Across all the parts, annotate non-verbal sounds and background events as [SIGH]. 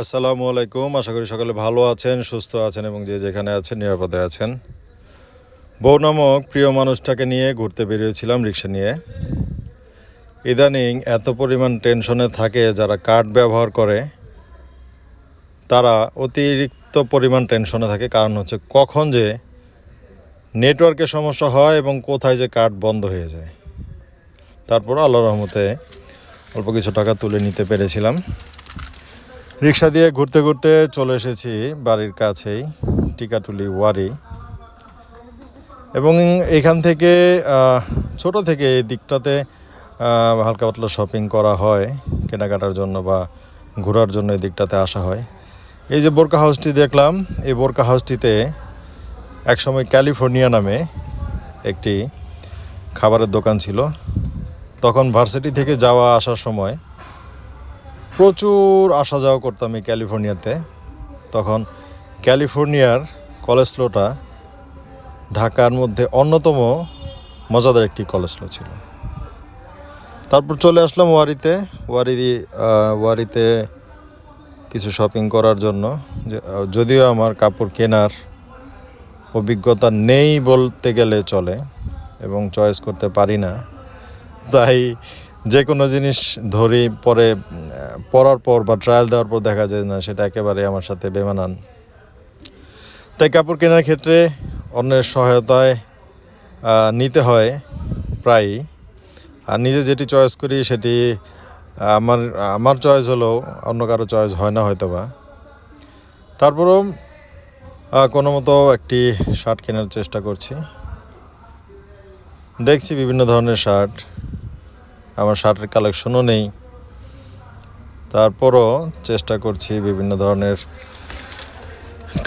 আসসালামু আলাইকুম। আশা করি সকলে ভালো আছেন, সুস্থ আছেন এবং যে যেখানে আছেন নিরাপদে আছেন। বউ নামক প্রিয় মানুষটাকে নিয়ে ঘুরতে বেরিয়েছিলাম রিক্সা নিয়ে। ইদানিং এত পরিমাণ টেনশনে থাকে যারা কার্ড ব্যবহার করে, তারা অতিরিক্ত পরিমাণ টেনশনে থাকে। কারণ হচ্ছে কখন যে নেটওয়ার্কের সমস্যা হয় এবং কোথায় যে কার্ড বন্ধ হয়ে যায়। তারপর আল্লাহ রহমতে অল্প কিছু টাকা তুলে নিতে পেরেছিলাম। রিক্সা দিয়ে ঘুরতে ঘুরতে চলে এসেছি বাড়ির কাছেই, টিকাটুলি ওয়ারি। এবং এখান থেকে ছোট থেকে এই দিকটাতে হালকা পাতলা শপিং করা হয়, কেনাকাটার জন্য বা ঘোরার জন্য এই দিকটাতে আসা হয়। এই যে বোরকা হাউসটি দেখলাম, এই বোরকা হাউসটিতে একসময় ক্যালিফোর্নিয়া নামে একটি খাবারের দোকান ছিল। তখন ভার্সিটি থেকে যাওয়া আসার সময় প্রচুর আসা যাওয়া করতাম এই ক্যালিফোর্নিয়াতে। তখন ক্যালিফোর্নিয়ার কলেজ কলেজলোটা ঢাকার মধ্যে অন্যতম মজাদার একটি কলেজ কলেজলো ছিল। তারপর চলে আসলাম ওয়ারিতে। ওয়ারি ওয়ারিতে কিছু শপিং করার জন্য। যদিও আমার কাপড় কেনার অভিজ্ঞতা নেই বলতে গেলে চলে এবং চয়েস করতে পারি না। তাই যে কোনো জিনিস ধরি, পরে পরার পর বা ট্রায়াল দেওয়ার পর দেখা যায় না, সেটা একেবারে আমার সাথে বেমানান। তাই কাপড় কেনার ক্ষেত্রে অন্যের সহায়তায় নিতে হয়, প্রায়ই। আর নিজে যেটি চয়েস করি, সেটি আমার আমার চয়েস হলেও অন্য কারও চয়েস হয় না হয়তো বা তারপরেও কোনো মতো একটি শার্ট কেনার চেষ্টা করছি। দেখছি বিভিন্ন ধরনের শার্ট আমার শার্টের কালেকশনও নেই। তারপরও চেষ্টা করছি বিভিন্ন ধরনের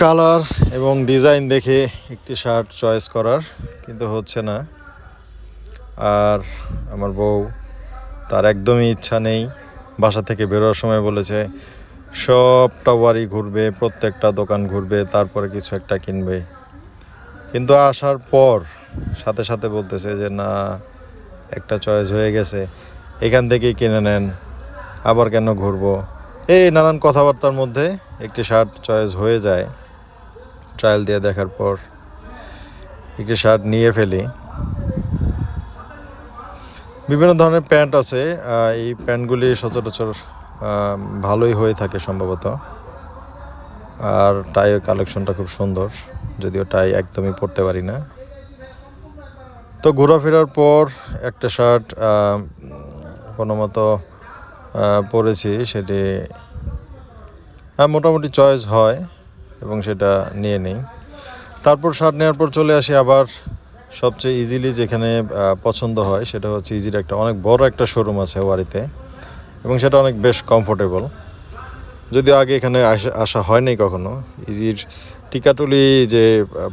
কালার এবং ডিজাইন দেখে একটি শার্ট চয়েস করার, কিন্তু হচ্ছে না। আর আমার বউ তার একদমই ইচ্ছা নেই। বাসা থেকে বেরোর সময় বলেছে, সবটা বাড়ি ঘুরবে, প্রত্যেকটা দোকান ঘুরবে, তারপরে কিছু একটা কিনবে। কিন্তু আসার পর সাথে সাথে বলতেছে যে, না একটা চয়েস হয়ে গেছে, এখান থেকেই কিনে নেন, আবার কেন ঘুরবো? এই নানান কথাবার্তার মধ্যে একটি শার্ট চয়েস হয়ে যায় ট্রায়াল দিয়ে দেখার পর একটি শার্ট নিয়ে ফেলি। বিভিন্ন ধরনের প্যান্ট আছে এই প্যান্টগুলি সচরাচর ভালোই হয়ে থাকে সম্ভবত। আর টাইয়ের কালেকশনটা খুব সুন্দর, যদিও টাই একদমই পরতে পারি না। তো ঘোরাফেরার পর একটা শার্ট কোনো মতো পরেছি, সেটি হ্যাঁ মোটামুটি চয়েস হয় এবং সেটা নিয়ে নিই। তারপর শার্ট নেওয়ার পর চলে আসি আবার সবচেয়ে ইজিলি যেখানে পছন্দ হয়, সেটা হচ্ছে ইজির একটা অনেক বড় একটা শোরুম আছে ওয়ারিতে এবং সেটা অনেক বেশ কমফোর্টেবল যদিও আগে এখানে আসা আসা হয়নি কখনো। ইজির টিকাটুলি যে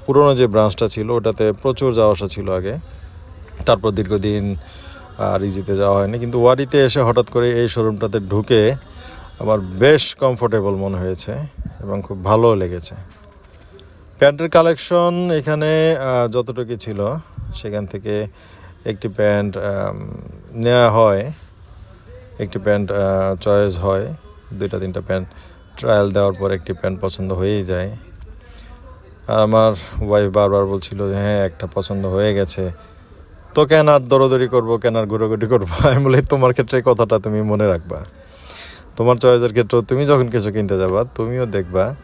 পুরনো যে ব্রাঞ্চটা ছিল, ওটাতে প্রচুর যাওয়া আসা ছিল আগে। তারপর দীর্ঘদিন আর ইজিতে যাওয়া হয়নি। কিন্তু ওয়ারিতে এসে হঠাৎ করে এই শোরুমটাতে ঢুকে আমার বেশ কমফোর্টেবল মনে হয়েছে এবং খুব ভালো লেগেছে। প্যান্টের কালেকশন এখানে যতটুকু ছিল, সেখান থেকে একটি প্যান্ট নেওয়া হয়। একটি প্যান্ট চয়েস হয়। দুইটা, তিনটা প্যান্ট ট্রায়াল দেওয়ার পর একটি প্যান্ট পছন্দ হয়েই যায়। আর আমার ওয়াইফ বারবার বলছিল যে হ্যাঁ একটা পছন্দ হয়ে গেছে। তো কেন আর দৌড়দৌড়ি করব? কেন আর ঘুরোঘুরি করব? [LAUGHS] আমি বলি, তোমার ক্ষেত্রে কথাটা তুমি মনে রাখবা। তোমার চয়েসের ক্ষেত্রেও তুমি যখন কিছু কিনতে যাবা, তুমিও দেখবা।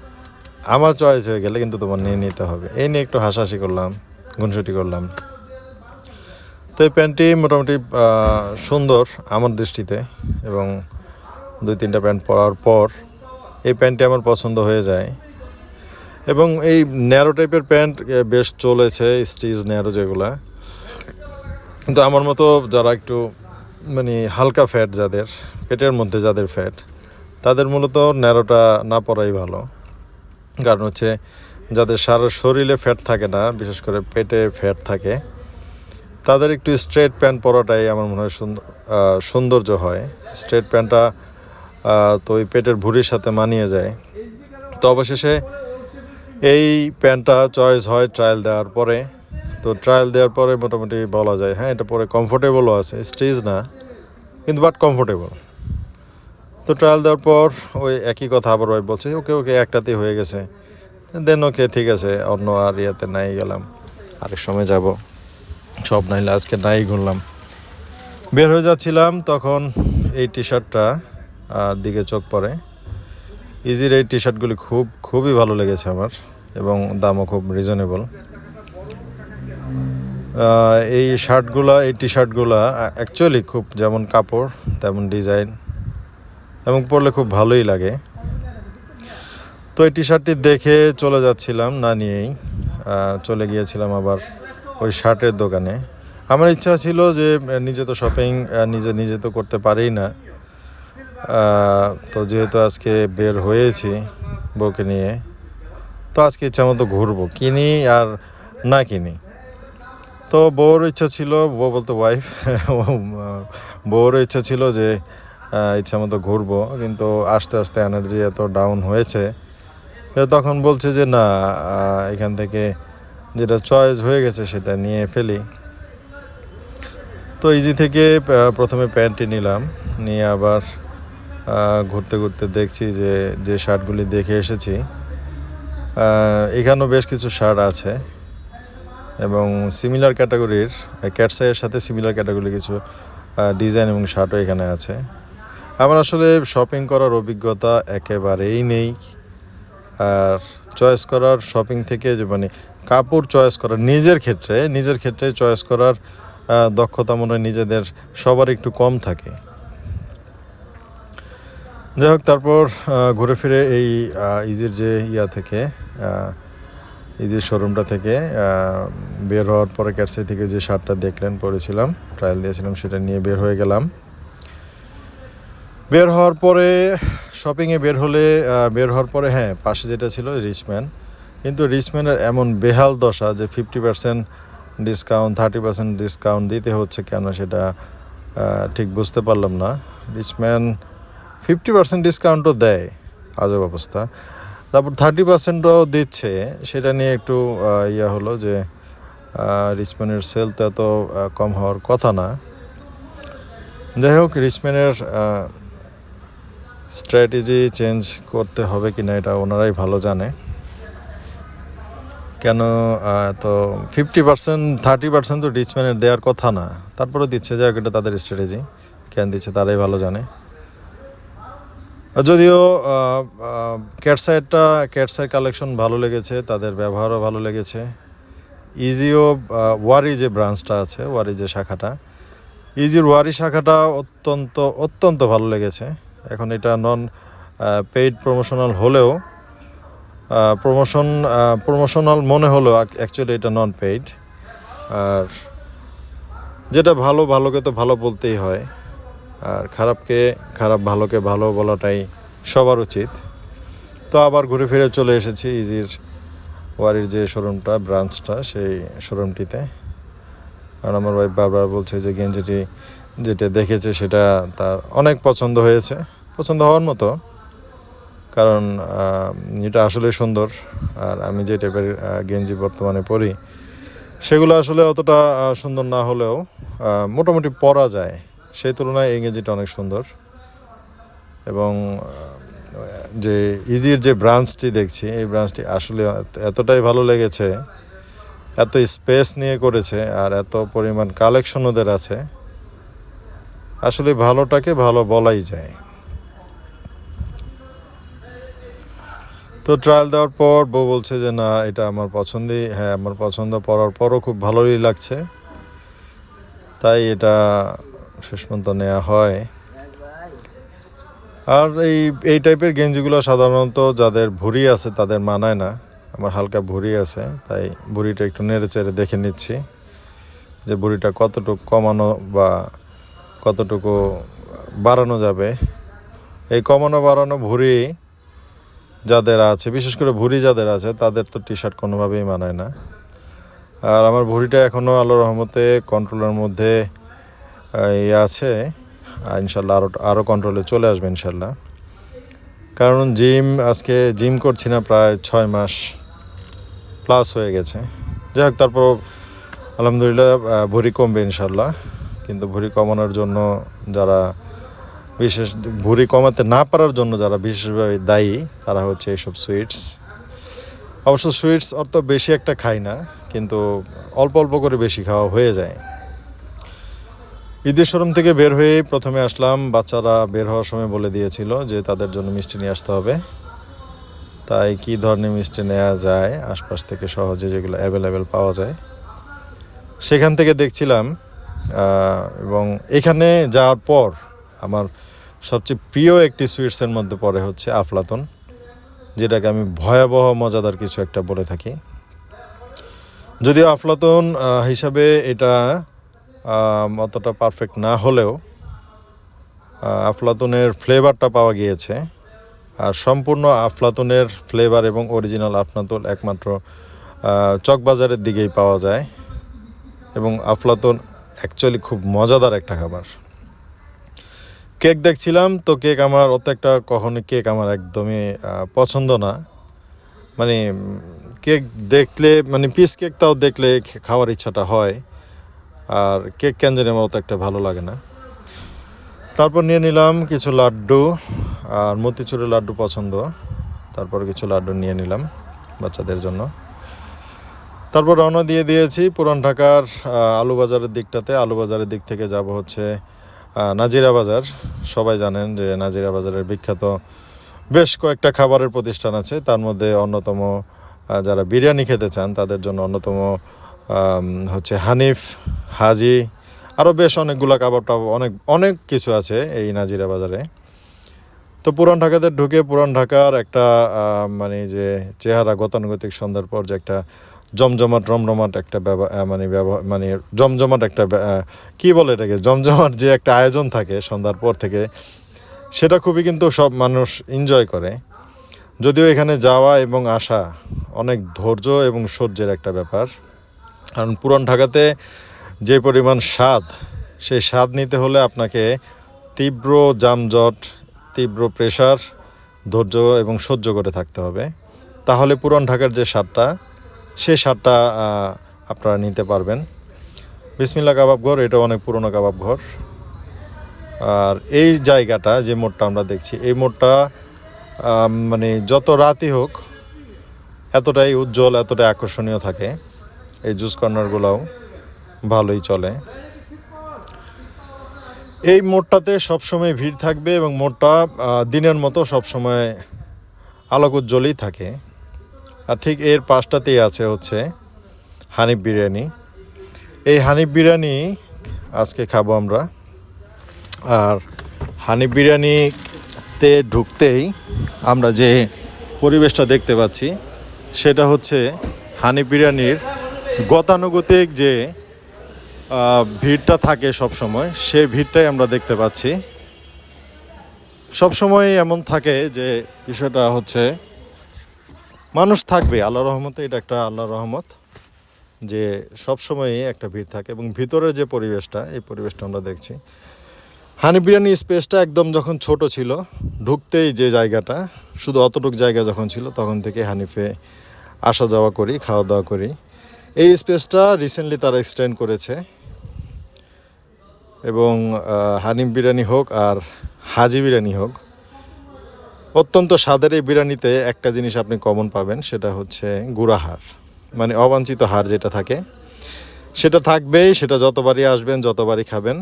আমার চয়েস হয়ে গেলে কিন্তু তোমার নিয়ে নিতে হবে। এই নিয়ে একটু হাসাহাসি করলাম, গুনসুটি করলাম। তো এই প্যান্টটি মোটামুটি সুন্দর আমার দৃষ্টিতে এবং দুই, তিনটা প্যান্ট পরার পর এই প্যান্টটি আমার পছন্দ হয়ে যায়। এবং এই ন্যারো টাইপের প্যান্ট বেশ চলেছে, স্টিচ ন্যারো যেগুলা। কিন্তু আমার মতো যারা একটু মানে হালকা ফ্যাট যাদের, পেটের মধ্যে যাদের ফ্যাট, তাদের মূলত ন্যারোটা না পরাই ভালো। কারণ হচ্ছে, যাদের সারা শরীরে ফ্যাট থাকে না, বিশেষ করে পেটে ফ্যাট থাকে, তাদের একটু স্ট্রেট প্যান্ট পরাটাই আমার মনে হয় সুন্দর সৌন্দর্য হয়। স্ট্রেট প্যান্টটা তো ওই পেটের ভুঁড়ির সাথে মানিয়ে যায়। তো অবশেষে এই প্যান্টটা চয়েস হয় ট্রায়াল দেওয়ার পরে। তো ট্রায়াল দেওয়ার পরে মোটামুটি বলা যায় হ্যাঁ এটা পরে কমফোর্টেবলও আছে, স্টেজ না, কিন্তু বাট কমফোর্টেবল তো ট্রায়াল দেওয়ার পর ওই একই কথা আবার ওই বলছে, ওকে ওকে, একটাতেই হয়ে গেছে। দেন ওকে, ঠিক আছে, অন্য আর ইয়েতে নাই গেলাম, আরেক সময় যাব। সব নাইলে আজকে নাই ঘুরলাম। বের হয়ে যাচ্ছিলাম, তখন এই টি শার্টটা দিকে চোখ পড়ে। ইজির এই টি শার্টগুলি খুব, খুবই ভালো লেগেছে আমার এবং দামও খুব রিজনেবল এই শার্টগুলো এই টি শার্টগুলা অ্যাকচুয়ালি খুব যেমন কাপড়, তেমন ডিজাইন এবং পরলে খুব ভালোই লাগে। তো এই টি শার্টটি দেখে চলে যাচ্ছিলাম, না নিয়েই চলে গিয়েছিলাম আবার ওই শার্টের দোকানে। আমার ইচ্ছা ছিল যে, নিজে তো শপিং নিজে নিজে তো করতে পারি না। তো যেহেতু আজকে বের হয়েছি বউকে নিয়ে, তো আজকে ইচ্ছা মতো ঘুরবো, কিনি আর না কিনি। তো বউর ইচ্ছা ছিল, বউ বলতে ওয়াইফ বউর ইচ্ছা ছিল যে ইচ্ছা মতো ঘুরবো, কিন্তু আস্তে আস্তে এনার্জি এত ডাউন হয়েছে। তখন বলছে যে, না এখান থেকে যেটা চয়েস হয়ে গেছে সেটা নিয়ে ফেলি। তো ইজি থেকে প্রথমে প্যান্টটি নিলাম, নিয়ে আবার ঘুরতে ঘুরতে দেখছি যে যে শার্টগুলি দেখে এসেছি। এখানেও বেশ কিছু শার্ট আছে এবং সিমিলার ক্যাটাগরির ক্যাটসাইয়ের সাথে সিমিলার ক্যাটাগরি কিছু ডিজাইন এবং শার্টও এখানে আছে। আমার আসলে শপিং করার অভিজ্ঞতা একেবারেই নেই। আর চয়েস করার শপিং থেকে যে মানে কাপড় চয়েস করার, নিজের ক্ষেত্রে নিজের ক্ষেত্রে চয়েস করার দক্ষতা মনে হয় নিজেদের সবার একটু কম থাকে। যাই হোক তারপর ঘুরে ফিরে এই ইজির যে ইয়া থেকে ইজির শোরুমটা থেকে বের হওয়ার পরে ক্যাটসি থেকে যে শার্টটা দেখলেন, পরেছিলাম ট্রায়াল দিয়েছিলাম, সেটা নিয়ে বের হয়ে গেলাম। বের হওয়ার পরে শপিংয়ে বের হলে বের হওয়ার পরে হ্যাঁ পাশে যেটা ছিল রিচম্যান কিন্তু রিচম্যানের এমন বেহাল দশা যে fifty percent discount thirty percent discount দিতে হচ্ছে কেন, সেটা ঠিক বুঝতে পারলাম না। রিচম্যান ফিফটি পার্সেন্ট ডিসকাউন্টও দেয়, আজব অবস্থা। তারপর থার্টি পার্সেন্টও দিচ্ছে, সেটা নিয়ে একটু ইয়া হলো যে রিচম্যানের সেল তো এত কম হওয়ার কথা না। যাই হোক রিচম্যানের স্ট্র্যাটেজি চেঞ্জ করতে হবে কি না এটা ওনারাই ভালো জানে। কেন তো ফিফটি পার্সেন্ট থার্টি পার্সেন্ট তো রিচম্যানের দেওয়ার কথা না। তারপরে দিচ্ছে, যাই হোক, এটা তাদের স্ট্র্যাটেজি কেন দিচ্ছে, তারাই ভালো জানে। যদিও ক্যাটসাইডটা ক্যাটসাইড কালেকশন ভালো লেগেছে, তাদের ব্যবহারও ভালো লেগেছে। ইজিও ওয়ারি যে ব্রাঞ্চটা আছে ওয়ারি যে শাখাটা ইজির ওয়ারি শাখাটা অত্যন্ত অত্যন্ত ভালো লেগেছে। এখন এটা নন পেইড প্রমোশনাল হলেও প্রমোশন প্রমোশনাল মনে হলো অ্যাকচুয়ালি এটা নন পেইড আর যেটা ভালো, ভালোকে তো ভালো বলতেই হয়। আর খারাপকে খারাপ, ভালোকে ভালো বলাটাই সবার উচিত। তো আবার ঘুরে ফিরে চলে এসেছি ইজির ওয়ারির যে শোরুমটা, ব্রাঞ্চটা, সেই শোরুমটিতে। আর আমার ভাই বারবার বলছে যে, গেঞ্জিটি যেটা দেখেছে সেটা তার অনেক পছন্দ হয়েছে। পছন্দ হওয়ার মতো। কারণ এটা আসলে সুন্দর। আর আমি যে টাইপের গেঞ্জি বর্তমানে পরি, সেগুলো আসলে অতটা সুন্দর না হলেও মোটামুটি পরা যায়। সেই তুলনায় এই গেঞ্জিটা অনেক সুন্দর। এবং যে ইজির যে ব্রাঞ্চটি দেখছি, এই ব্রাঞ্চটি আসলে এতটাই ভালো লেগেছে, এত স্পেস নিয়ে করেছে, আর এত পরিমাণ কালেকশন ওদের আছে, আসলে ভালোটাকে ভালো বলাই যায়। তো ট্রায়াল দেওয়ার পর বউ বলছে যে, না, এটা আমার পছন্দই হ্যাঁ আমার পছন্দ পরার পরও খুব ভালোই লাগছে। তাই এটা শেষ পর্যন্ত নেওয়া হয়। আর এই এই টাইপের গেঞ্জিগুলো সাধারণত যাদের ভুঁড়ি আছে তাদের মানায় না। আমার হালকা ভুঁড়ি আছে, তাই ভুঁড়িটা একটু নেড়ে চেড়ে দেখে নিচ্ছি যে ভুঁড়িটা কতটুকু কমানো বা কতটুকু বাড়ানো যাবে। এই কমানো বাড়ানো ভুঁড়ি যাদের আছে, বিশেষ করে ভুঁড়ি যাদের আছে, তাদের তো টি শার্ট কোনোভাবেই মানায় না। আর আমার ভুঁড়িটা এখনও আল্লাহ রহমতে কন্ট্রোলের মধ্যে ইয়ে আছে ইনশাল্লাহ আরও আরও কন্ট্রোলে চলে আসবে ইনশাল্লাহ। কারণ জিম আজকে জিম করছি না প্রায় ছয় মাস প্লাস হয়ে গেছে। যাই হোক, তারপর আলহামদুলিল্লাহ ভুঁড়ি কমবে ইনশাল্লাহ। কিন্তু ভুঁড়ি কমানোর জন্য যারা বিশেষ ভুঁড়ি কমাতে না পারার জন্য যারা বিশেষভাবে দায়ী, তারা হচ্ছে এইসব সুইটস অবশ্য সুইটস অত বেশি একটা খাই না, কিন্তু অল্প অল্প করে বেশি খাওয়া হয়ে যায়। ঈদের থেকে বের হয়ে প্রথমে আসলাম। বাচ্চারা বের হওয়ার সময় বলে দিয়েছিল যে তাদের জন্য মিষ্টি নিয়ে আসতে হবে। তাই কী ধরনের মিষ্টি নেওয়া যায়? আশপাশ থেকে সহজে যেগুলো অ্যাভেলেবেল পাওয়া যায়। সেখান থেকে দেখছিলাম এবং এখানে যাওয়ার পর আমার সবচেয়ে প্রিয় একটি সুইটসের মধ্যে পড়ে হচ্ছে আফলাতন, যেটাকে আমি ভয়াবহ মজাদার কিছু একটা বলে থাকি। যদিও আফলাতন হিসাবে এটা অতটা পারফেক্ট না হলেও আফলাতুনের ফ্লেভারটা পাওয়া গিয়েছে। আর সম্পূর্ণ আফলাতুনের ফ্লেভার এবং অরিজিনাল আফলাতুন একমাত্র চকবাজারের দিকেই পাওয়া যায়। এবং আফলাতুন অ্যাকচুয়ালি খুব মজাদার একটা খাবার। কেক দেখছিলাম তো কেক আমার অত একটা কখনো কেক আমার একদমই পছন্দ না। মানে কেক দেখলে মানে পিস কেক তাও দেখলে খাওয়ার ইচ্ছাটা হয়। আর কেক কেন মতো একটা ভালো লাগে না। তারপর নিয়ে নিলাম কিছু লাড্ডু আর মতিচুরের লাড্ডু পছন্দ। তারপর কিছু লাড্ডু নিয়ে নিলাম বাচ্চাদের জন্য। তারপর রওনা দিয়ে দিয়েছি পুরান ঢাকার আলু বাজারের দিকটাতে। আলু বাজারের দিক থেকে যাব হচ্ছে নাজিরা বাজার। সবাই জানেন যে নাজিরা বাজারের বিখ্যাত বেশ কয়েকটা খাবারের প্রতিষ্ঠান আছে। তার মধ্যে অন্যতম যারা বিরিয়ানি খেতে চান তাদের জন্য অন্যতম হচ্ছে হানিফ, হাজি আরও বেশ অনেকগুলো কাবাব টাবাব, অনেক অনেক কিছু আছে এই নাজিরা বাজারে। তো পুরান ঢাকাতে ঢুকে পুরান ঢাকার একটা মানে যে চেহারা, গতানুগতিক সন্ধ্যার পর যে একটা জমজমাট, রমরমাট একটা মানে ব্যবহার মানে জমজমাট একটা কি বলে এটাকে? জমজমাট যে একটা আয়োজন থাকে সন্ধ্যার পর থেকে, সেটা খুবই কিন্তু সব মানুষ এনজয় করে। যদিও এখানে যাওয়া এবং আসা অনেক ধৈর্য এবং সহ্যের একটা ব্যাপার। কারণ পুরান ঢাকাতে যে পরিমাণ স্বাদ, সেই স্বাদ নিতে হলে আপনাকে তীব্র যানজট, তীব্র প্রেশার ধৈর্য এবং সহ্য করে থাকতে হবে। তাহলে পুরান ঢাকার যে স্বাদটা সেই স্বাদটা আপনারা নিতে পারবেন। বিসমিল্লা কাবাব ঘর এটা অনেক পুরনো কাবাব ঘর। আর এই জায়গাটা, যে মোড়টা আমরা দেখছি, এই মোড়টা মানে যত রাতই হোক, এতটাই উজ্জ্বল, এতটাই আকর্ষণীয় থাকে। এই জুস কর্নারগুলোও ভালোই চলে। এই মোড়টাতে সবসময় ভিড় থাকবে এবং মোড়টা দিনের মতো সবসময় আলোক উজ্জ্বলই থাকে। আর ঠিক এর পাশটাতেই আছে হচ্ছে হানিফ বিরিয়ানি। এই হানিফ বিরিয়ানি আজকে খাব আমরা। আর হানিফ বিরিয়ানিতে ঢুকতেই আমরা যে পরিবেশটা দেখতে পাচ্ছি, সেটা হচ্ছে হানিফ বিরিয়ানির গতানুগতিক যে ভিড়টা থাকে সব সময় সেই ভিড়টাই আমরা দেখতে পাচ্ছি। সব সময় এমন থাকে যে, বিষয়টা হচ্ছে, মানুষ থাকবে আল্লাহ রহমতে, এটা একটা আল্লাহ রহমত, যে সব সময়ই একটা ভিড় থাকে এবং ভিতরের যে পরিবেশটা, এই পরিবেশটা আমরা দেখছি। হানি বিরিয়ানি স্পেসটা একদম যখন ছোট ছিল, ঢুকতেই যে জায়গাটা, শুধু অতটুক জায়গা যখন ছিল, তখন থেকে হানিফে আসা যাওয়া করি খাওয়া দাওয়া করি। এই স্পেসটা রিসেন্টলি তারা এক্সটেন্ড করেছে। এবং হানিম বিরিয়ানি হোক আর হাজি বিরিয়ানি হোক, অত্যন্ত স্বাদের এই বিরিয়ানিতে একটা জিনিস আপনি কমন পাবেন, সেটা হচ্ছে গুড়াহার মানে অবাঞ্ছিত হার যেটা থাকে। সেটা থাকবেই, সেটা যতবারই আসবেন, যতবারই খাবেন।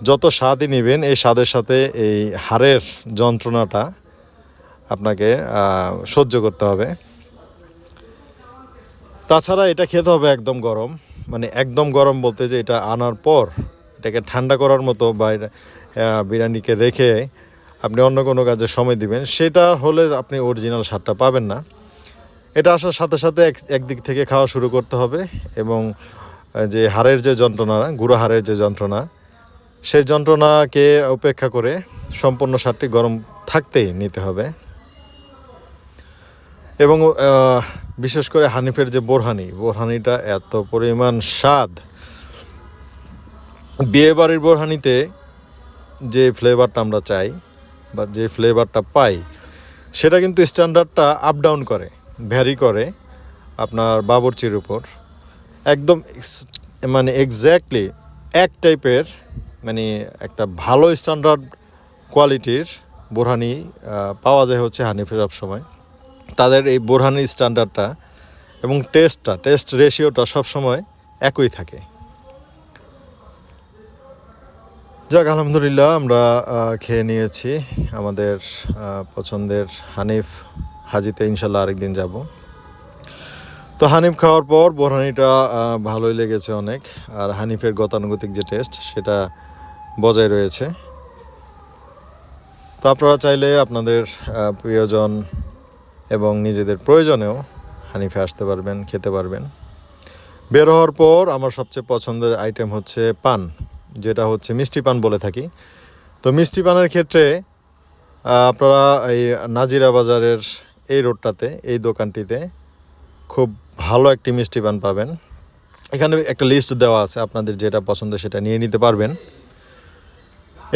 যত স্বাদই নেবেন, এই স্বাদের সাথে এই হাড়ের যন্ত্রণাটা আপনাকে সহ্য করতে হবে। তাছাড়া এটা খেতে হবে একদম গরম। মানে একদম গরম বলতে যে এটা আনার পর এটাকে ঠান্ডা করার মতো বা বিরিয়ানিকে রেখে আপনি অন্য কোনো কাজে সময় দিবেন, সেটা হলে আপনি অরিজিনাল স্বাদটা পাবেন না। এটা আসার সাথে সাথে এক, একদিক থেকে খাওয়া শুরু করতে হবে এবং যে হাড়ের যে যন্ত্রণা, গুঁড়ো হাড়ের যে যন্ত্রণা, সেই যন্ত্রণাকে উপেক্ষা করে সম্পূর্ণ স্বাদটি গরম থাকতেই নিতে হবে। এবং বিশেষ করে হানিফের যে বোরহানি, বোরহানিটা এত পরিমাণ স্বাদ। বিয়ে বাড়ির বোরহানিতে যে ফ্লেভারটা আমরা চাই বা যে ফ্লেভারটা পাই, সেটা কিন্তু স্ট্যান্ডার্ডটা আপ ডাউন করে ভ্যারি করে আপনার বাবরচির উপর। একদম মানে এক্স্যাক্টলি এক টাইপের মানে একটা ভালো স্ট্যান্ডার্ড কোয়ালিটির বোরহানি পাওয়া যায় হচ্ছে হানিফের সব সময় তাদের এই বোরহানি স্ট্যান্ডার্ডটা এবং টেস্টটা, টেস্ট রেশিওটা সবসময় একই থাকে। যাক, আলহামদুলিল্লাহ আমরা খেয়ে নিয়েছি। আমাদের পছন্দের হানিফ হাজিতে ইনশাল্লাহ আরেকদিন যাব। তো হানিফ খাওয়ার পর বোরহানিটা ভালোই লেগেছে অনেক। আর হানিফের গতানুগতিক যে টেস্ট, সেটা বজায় রয়েছে। তো আপনারা চাইলে আপনাদের প্রিয়জন এবং নিজেদের প্রয়োজনেও হানিফে আসতে পারবেন, খেতে পারবেন। বের হওয়ার পর আমার সবচেয়ে পছন্দের আইটেম হচ্ছে পান, যেটা হচ্ছে মিষ্টি পান বলে থাকি। তো মিষ্টি পানের ক্ষেত্রে আপনারা এই নাজিরা বাজারের এই রোডটাতে, এই দোকানটিতে খুব ভালো একটি মিষ্টি পান পাবেন। এখানে একটা লিস্ট দেওয়া আছে, আপনাদের যেটা পছন্দ সেটা নিয়ে নিতে পারবেন।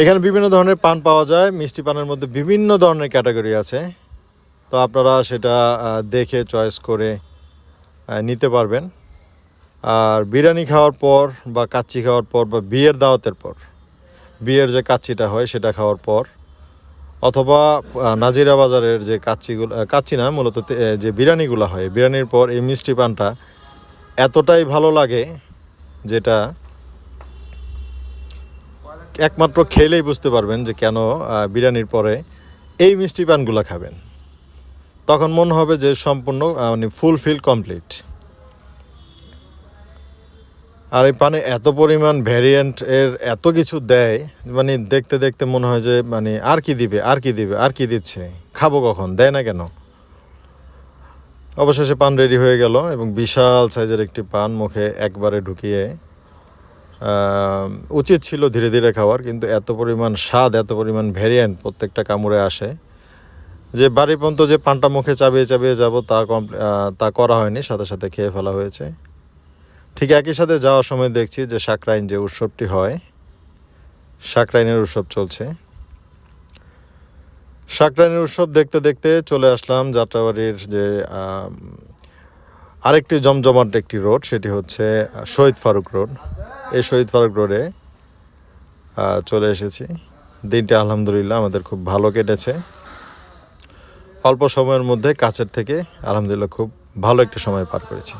এখানে বিভিন্ন ধরনের পান পাওয়া যায়, মিষ্টি পানের মধ্যে বিভিন্ন ধরনের ক্যাটাগরি আছে। তো আপনারা সেটা দেখে চয়েস করে নিতে পারবেন। আর বিরিয়ানি খাওয়ার পর বা কাচ্চি খাওয়ার পর বা বিয়ের দাওয়াতের পর, বিয়ের যে কাচ্চিটা হয় সেটা খাওয়ার পর, অথবা নাজিরা বাজারের যে কাচ্চিগুলো কাচ্চি না, মূলত যে বিরিয়ানিগুলো হয়, বিরিয়ানির পর এই মিষ্টি পানটা এতটাই ভালো লাগে যেটা একমাত্র খেলেই বুঝতে পারবেন যে কেন বিরিয়ানির পরে এই মিষ্টি পানগুলো খাবেন। তখন মনে হবে যে সম্পূর্ণ মানে ফুলফিল কমপ্লিট আর এই পানে এত পরিমাণ ভ্যারিয়েন্ট এর এত কিছু দেয় মানে দেখতে দেখতে মনে হয় যে মানে আর কি দিবে, আর কি দিবে, আর কি দিচ্ছে? খাব কখন? দেয় না কেন? অবশেষে পান রেডি হয়ে গেল এবং বিশাল সাইজের একটি পান মুখে একবারে ঢুকিয়ে উচিত ছিল ধীরে ধীরে খাওয়ার, কিন্তু এত পরিমাণ স্বাদ, এত পরিমাণ ভ্যারিয়েন্ট প্রত্যেকটা কামড়ে আসে। যে বাড়ি পর্যন্ত যে পানটা মুখে চাবিয়ে চাবিয়ে যাব তা তা করা হয়নি, সাথে সাথে খেয়ে ফেলা হয়েছে। ঠিক একই সাথে যাওয়ার সময় দেখছি যে সাকরাইন যে উৎসবটি হয়, সাকরাইনের উৎসব চলছে। সাকরাইনের উৎসব দেখতে দেখতে চলে আসলাম যাত্রাবাড়ির যে আরেকটি জমজমাট একটি রোড, সেটি হচ্ছে শহীদ ফারুক রোড। এই শহীদ ফারুক রোডে চলে এসেছি। দিনটি আলহামদুলিল্লাহ আমাদের খুব ভালো কেটেছে। অল্প সময়ের মধ্যে কাছের থেকে আলহামদুলিল্লাহ খুব ভালো একটা সময় পার করেছি।